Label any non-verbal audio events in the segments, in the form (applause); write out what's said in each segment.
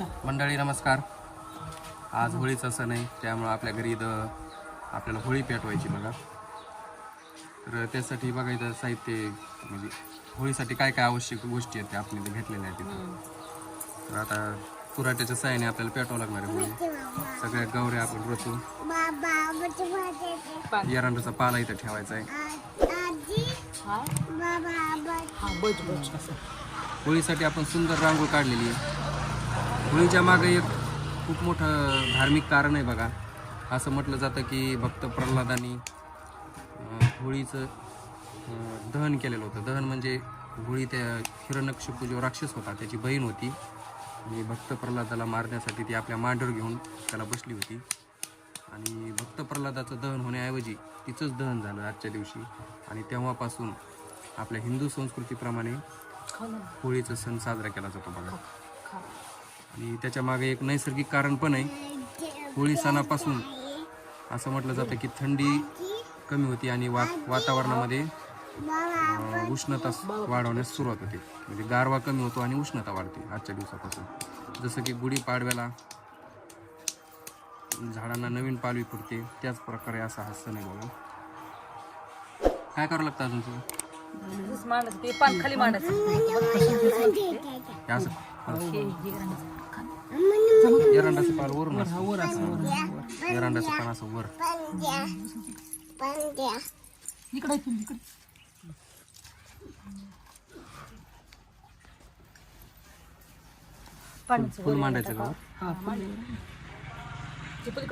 मंडळी नमस्कार. आज होळीचा सण आहे त्यामुळं आपल्या घरी इथं आपल्याला होळी पेटवायची बघा तर त्यासाठी बघा इथं साहित्य म्हणजे होळीसाठी काय काय आवश्यक गोष्टी आहेत त्या आपण इथे घेतलेल्या आहेत तिथं तर आता पुराट्याच्या साह्याने आपल्याला पेटवावं लागणार आहे होळी. सगळ्या गौऱ्या आपण रचू एरंडाचा पाला इथं ठेवायचा आहे. होळीसाठी आपण सुंदर रांगोळ काढलेली आहे. होळीच्या मागे एक खूप मोठं धार्मिक कारण आहे बघा. असं म्हटलं जातं की भक्त प्रल्हादांनी होळीचं दहन केलेलं होतं. दहन म्हणजे होळी त्या हिरण्यकशिपू जो राक्षस होता त्याची बहीण होती. आणि भक्त प्रल्हादाला मारण्यासाठी ती आपल्या मांडीवर घेऊन त्याला बसली होती. आणि भक्त प्रल्हादाचं दहन होण्याऐवजी तिचंच दहन झालं आजच्या दिवशी. आणि तेव्हापासून आपल्या हिंदू संस्कृतीप्रमाणे होळीचा सण साजरा केला जातो बघा. आणि त्याच्यामागे एक नैसर्गिक कारण पण आहे. होळी सणापासून असं म्हटलं जातं की थंडी कमी होती आणि वा वातावरणामध्ये उष्णता वाढवण्यास सुरुवात होते. म्हणजे गारवा कमी होतो आणि उष्णता वाढते आजच्या दिवसापासून. जसं की गुढीपाडव्याला झाडांना नवीन पालवी फुटते त्याच प्रकारे असा हा सण आहे बघा. काय करावं लागतं अजून (laughs) असं एरंडाचं पाल वरून असतं. एरंडाचं पान असं वर. इकडे इकडे. फुल मांडायचं का? वर? हा फुल. ते पण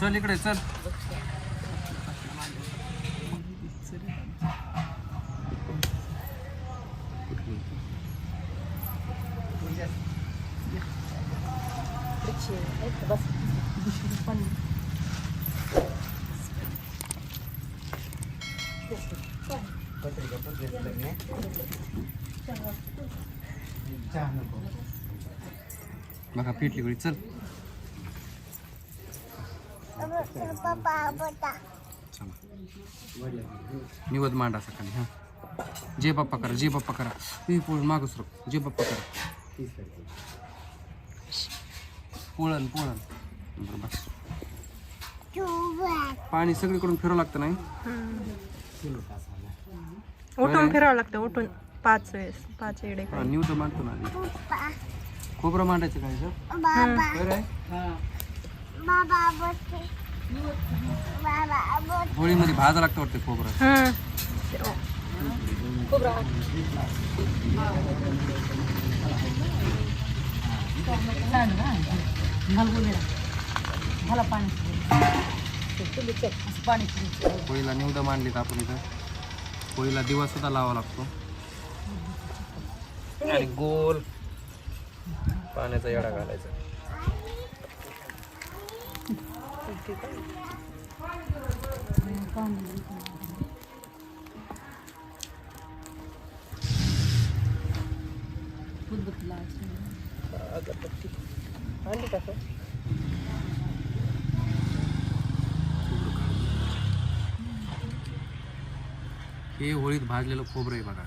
चल इकडे चल? बस. बघा पेटली गडी चल. निवद मांडा सकाळी हा. जे बाप्पा करा जे बाप्पा करा. तुम्ही पोळण मागच राहू. जे बाप्पा करा. पोळण पोळण. बरं बस. पाणी सगळीकडून फिरावं लागतं नाही? उठून फिरावं लागतं उठून पाच वेळेस पाच वेळे हा, निवद मांडतो ना आधी. खोबरं मांडायचं काय सर? बरं आहे? होळीमध्ये भाजा लागतं वाटतं खोबरं. हम्म मला पाणी असं पाणी पिऊन. होळीला निवड मांडलीत आपण इथं. पोळीला दिवा सुद्धा लावा लागतो. आणि गोल पाण्याचा येडा घालायचा. अगरबत्ती. आणली का हे होळीत भाजलेलं खोबरं आहे बघा.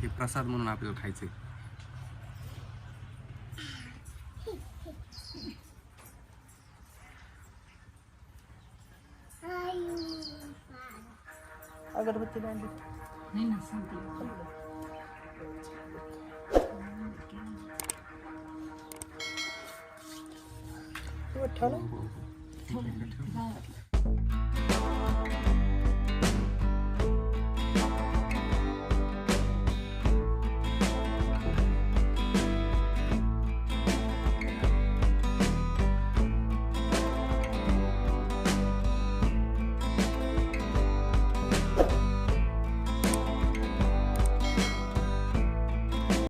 हे प्रसाद म्हणून आपल्याला खायचंय. अगरबत्ती. नाही ना सांगते ठेवलं